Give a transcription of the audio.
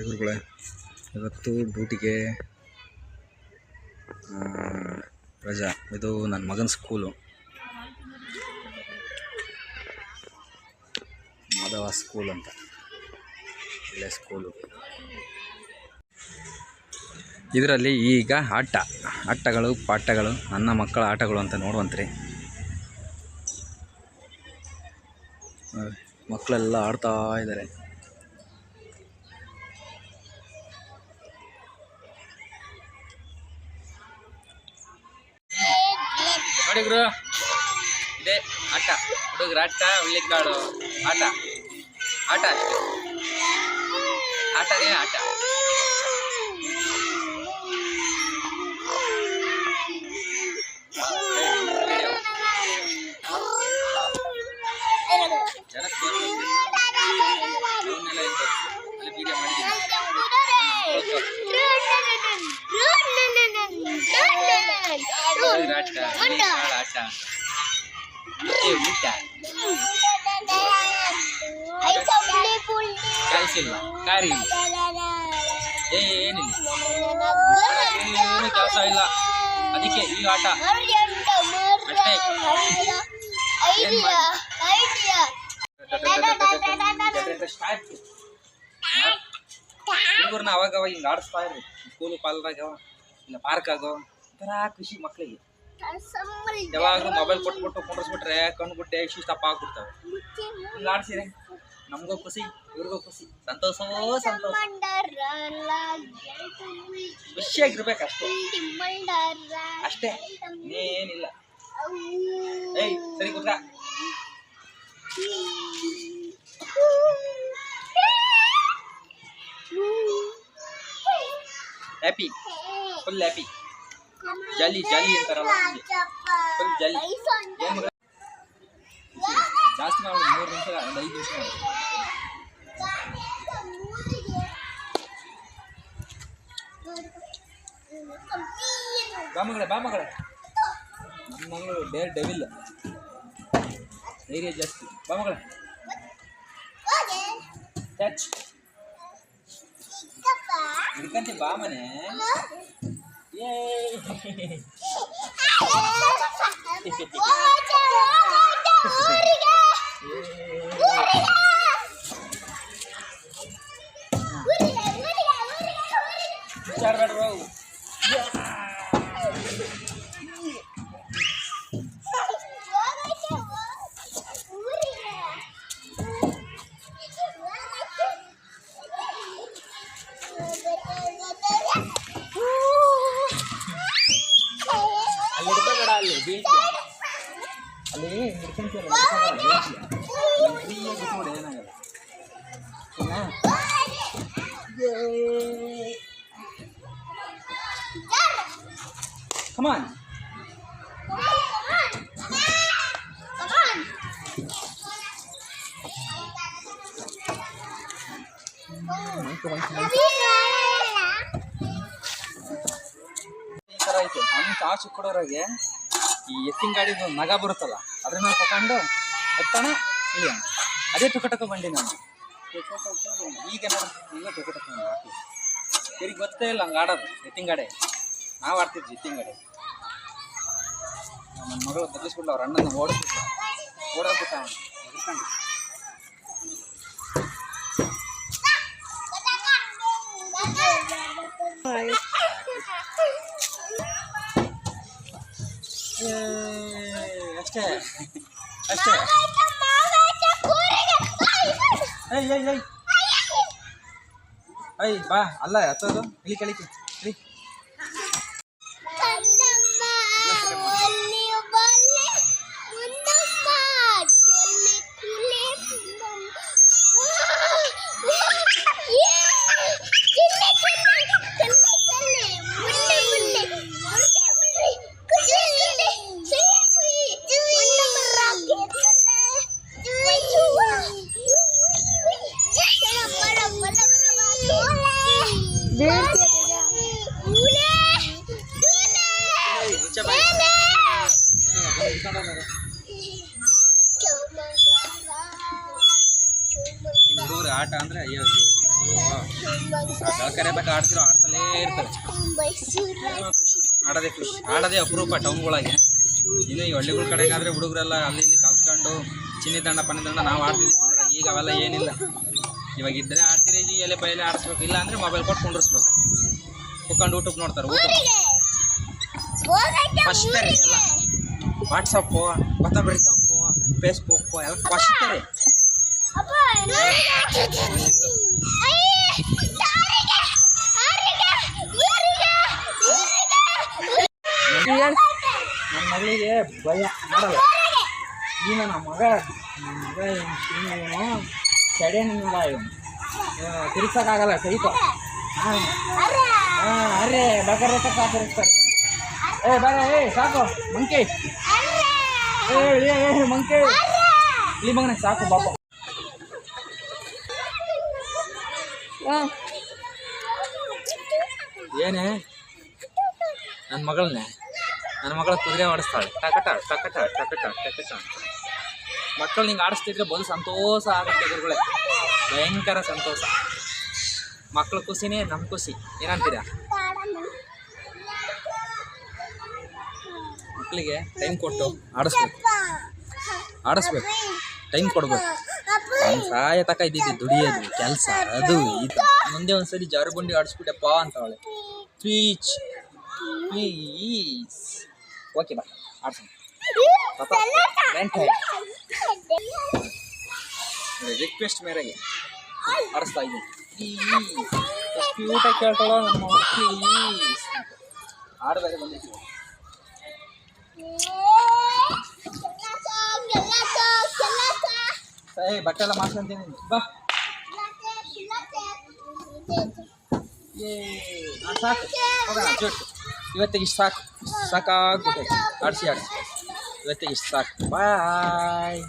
ಗುರುಗಳೇ ಇವತ್ತು ಡ್ಯೂಟಿಗೆ ರಜಾ. ಇದು ನನ್ನ ಮಗನ ಸ್ಕೂಲು. ಮಾಧವ ಸ್ಕೂಲ್ ಅಂತ. ಒಳ್ಳೆ ಸ್ಕೂಲು. ಇದರಲ್ಲಿ ಈಗ ಆಟ. ಆಟಗಳು, ಪಾಠಗಳು, ನನ್ನ ಮಕ್ಕಳ ಆಟಗಳು ಅಂತ ನೋಡುವಂತ್ರಿ. ಮಕ್ಕಳೆಲ್ಲ ಆಡ್ತಾ ಇದ್ದಾರೆ ಇದೇ ಇದೆ ಆಟ. ಹುಡುಗರ ಆಟ ಹುಳ್ಳಿಕಾಳು ಆಟ. ಆಟ ಆಟ ಆಟನೇ ಆಟ ಜನಕ್ಕೆ ತೋರ್ಸು. ಅವನ್ನೆಲ್ಲ ಏನ್ ತೋರ್ಸು? ಅಲ್ಲಿ ವಿಡಿಯೋ ಮಾಡಿದ್ದೀನಿ ಹುಡುಗರ ಆಟ ಏ ಊಟ ಕಾಯಿಸಿಲ್ವಾ ಏನಿಲ್ಲ. ಏನು ಕೆಲಸ ಇಲ್ಲ. ಅದಕ್ಕೆ ಈ ಆಟ. ಅವಾಗ ಅವಾಗ ಹಿಂಗೆ ಆಡಿಸ್ತಾ ಇರ್ರಿ ಸ್ಕೂಲು ಪಾಲ್ದಾಗ, ಇಲ್ಲ ಪಾರ್ಕ್ ಆಗೋ ಒಂಥರ ಖುಷಿ ಮಕ್ಕಳಿಗೆ ಯಾವಾಗಲೂ ಮೊಬೈಲ್ ಕೊಟ್ಬಿಟ್ಟು ಕುಂಡ್ರಿಸ್ಬಿಟ್ರೆ ಕಣ್ಣು ಗುಡ್ಡೆ ಇಷ್ಟು ತಪ್ಪ ಆಗ್ಬಿಡ್ತಾವೆ. ಹಿಂಗೆ ನಮಗೂ ಖುಷಿ, ಇವ್ರಿಗೂ ಖುಷಿ. ಸಂತೋಷವೋ ಸಂತೋಷ. ಖುಷಿಯಾಗಿರ್ಬೇಕು ಅಷ್ಟೇ ಅಷ್ಟೇ ಏನಿಲ್ಲ. ಏಯ್, ಸರಿ ಕೂತ್ಕ. Happy full happy ಜಾಲಿ ಜಾಲಿ ಅಂತಾರಲ್ಲ ಫುಲ್ ಜಾಲಿ ಏನು ಮಗ ಜಾಸ್ತಿ ಮಾಡಿ ಮೂರು ನಿಮಿಷ ಒಂದು ಐದು ನಿಮಿಷ ಮಾಡಿ ಬಾ ಮಗಳೇ ಬಾ ಮಗಳೇ ನಮ್ಮ ಮಗಳು ಡೇರ್ ಡೆವಿಲ್ ಧೈರ್ಯ ಜಾಸ್ತಿ ಬಾ ಮಗಳೇ ಟಚ್ ಹಿಡ್ಕಂತಿ ಬಾ ಮನೆ ಏ ಅಲ್ಲಿ ಹಿಡ್ಕೊಂತೀಯಲ್ಲ ಹಿಡ್ಕೋಬೇಡ ಬೀಳ್ತೀಯ ಫ್ರೀಯಾಗಿ ಬಿಟ್ಬಿಡು ಏನಾಗಲ್ಲ ಓಕೆನಾ ಕಮಾನ್ ಈ ಥರ ಐತೆ ನಮ್ಮ ಕಾಸು ಕೊಡೋರಾಗೆ ಈ ಎತ್ತಿನ ಗಾಡಿದು ನಗ ಬರುತ್ತಲ್ಲ, ಅದ್ರ ಮೇಲೆ ತಗೊಂಡು ಎತ್ತಣ ಇಳಿಯೋಣ ಅದೇ ಟುಕಟಕ ಬಂಡಿ ನಾನು. ಈಗ ಈಗ ತಿರುಗಿ ಗೊತ್ತೇ ಇಲ್ಲ ಹಂಗೆ ಆಡೋದು, ಎತ್ತಿನ ಗಾಡಿ. ನಾವು ಆಡ್ತಿದ್ವಿ ಎತ್ತಿನ ಗಾಡಿ. ನನ್ನ ಮಗಳು ಬದಲಿಸ್ಬಿಟ್ಟು ಅವ್ರ ಅಣ್ಣನ ಓಡಿಸ್ಬಿಟ್ಟು ಓಡೋಗ್ಬಿಟ್ಟ ಅಷ್ಟೇ. ಅಷ್ಟೇ. ಏಯ್ ಏಯ್ ಏಯ್. ಬಾ ಅಲ್ಲ ಹತ್ತೋದು ಇಲ್ಲಿ ಕಳಿಕೆ ಹುಡುಗರ ಆಟ ಅಂದ್ರೆ ಅಯ್ಯೋ. ಕರೆಬೇಕು ಆಡ್ತಿರೋ ಆಡ್ತಲೇ ಇರ್ತಾರೆ ಆಡೋದೇ ಖುಷಿ ಆಡೋದೇ ಅಪರೂಪ ಟೌನ್ಗಳಾಗೆ ಇನ್ನು ಈ ಹಳ್ಳಿಗಳ ಕಡೆಗಾದ್ರೆ ಹುಡುಗರೆಲ್ಲ ಅಲ್ಲಿ ಇಲ್ಲಿ ಕಲ್ತ್ಕೊಂಡು ಚಿನ್ನಿ ದಂಡ ಪನ್ನಿ ದಂಡ ನಾವು ಸಣ್ಣದಾಗ. ಈಗ ಅವೆಲ್ಲ ಏನಿಲ್ಲ ಇವಾಗ ಇದ್ರೆ ಆಡ್ತೀರಿ ಜಿ ಎಲೆ ಬಯಲೆ ಆಡಿಸ್ಬೇಕು ಇಲ್ಲ ಅಂದ್ರೆ ಮೊಬೈಲ್ ಕೊಟ್ಟು ಕುಂಡ್ರಿಸ್ಬೇಕು. ಕುತ್ಕೊಂಡು ಯೂಟ್ಯೂಬ್ ನೋಡ್ತಾರೆ. ಫಸ್ಟ್ ರೀ ಎಲ್ಲ ವಾಟ್ಸಪ್ಪು ಕೊತ್ತಂಬರಿ ಸೊಪ್ಪು ಫೇಸ್ಬುಕ್ಕು ಎಲ್ಲ ಫಸ್ಟ್ ನನ್ನ ಮಗಳಿಗೆ ಭಯ ಮಾಡಲ್ಲ. ಈಗ ನಮ್ಮ ಮಗ ನಮ್ಮ ಮಗ ಇವನು ಚಡೆ ನಿನ್ನಲ್ಲ ಇವನು ತಿರ್ಸಕ್ಕಾಗಲ್ಲ ಸಹಿತ. ಹಾಂ. ಹಾಂ ಅರೆ ಬೇಕಾದ್ರೆ ತಕ್ಕ ತಿರ್ಸ್ತಾರೆ. ಏ ಬರ ಏ ಸಾಕು ಮಂಕಿ. ಏ ಏ ಮಂಕಿ. ಇಲ್ಲಿ ಮಗನೇ ಸಾಕು ಬಾಪ ಏನೇ? ನನ್ನ ಮಗಳನ್ನೇ? ನನ್ನ ಮಗಳ ಕುದುರೆ ಆಡಿಸ್ತಾಳೆ. ಟಕಟ ಟಕಟ ಟಕಟ ಟಕಟ ಮಕ್ಕಳು ನಿಂಗೆ ಆಡಿಸ್ತಿದ್ರೆ ಬದು ಸಂತೋಷ ಆಗುತ್ತೆ ಗುರುಗಳೇ ಭಯಂಕರ ಸಂತೋಷ. ಮಕ್ಕಳ ಖುಷಿನೇ ನಮ್ಮ ಖುಷಿ. ಏನಂತೀರಾ? ಮಕ್ಕಳಿಗೆ ಟೈಮ್ ಕೊಟ್ಟು ಆಡಿಸ್ಬೇಕು. ಆಡಿಸ್ಬೇಕು. ಟೈಮ್ ಕೊಡ್ಬೇಕು. ನಮ್ಮ ಸಹಾಯ ತಕ ಇದ್ದಿದ್ದು ದುಡಿಯೋದು, ಕೆಲಸ, ಅದು ಇದು. ಮುಂದೆ ಒಂದ್ಸರಿ ಜಾರುಬಂಡಿ ಬಂಡಿ ಅಂತ ಅವಳೆ ಪ್ಲೀಚ್ ಪ್ಲೀಸ್ ಓಕೆ ಬಾ ಆಡ್ಸೋಣ ರಿಕ್ವೆಸ್ಟ್ ಮೇರೆಗೆ ಆಡಿಸ್ತಾ ಇದ್ದೀನಿ ಎಷ್ಟು ಕ್ಯೂಟಾಗಿ ಕೇಳ್ತಾಳೋ ನಮ್ಮ ಪ್ಲೀಸ್ ಆಡ್ಬೇಕು ಬಂದಿದ್ದೀವಿ ಏ ಬಟ್ಟೆ ಎಲ್ಲ ಮಾಡ್ಕೊಂತೀನಿ ಬಾ ಏ ನಾನ್ ಸಾಕು ಹೋಗೋಣ ಜೋಟು ಇವತ್ತಿಗೆ ಇಷ್ಟು ಸಾಕು ಸಾಕಾಗ್ಬಿಟ್ಟೈತೆ ಆಡಿಸಿ ಆಡಿಸಿ Let it start. Bye!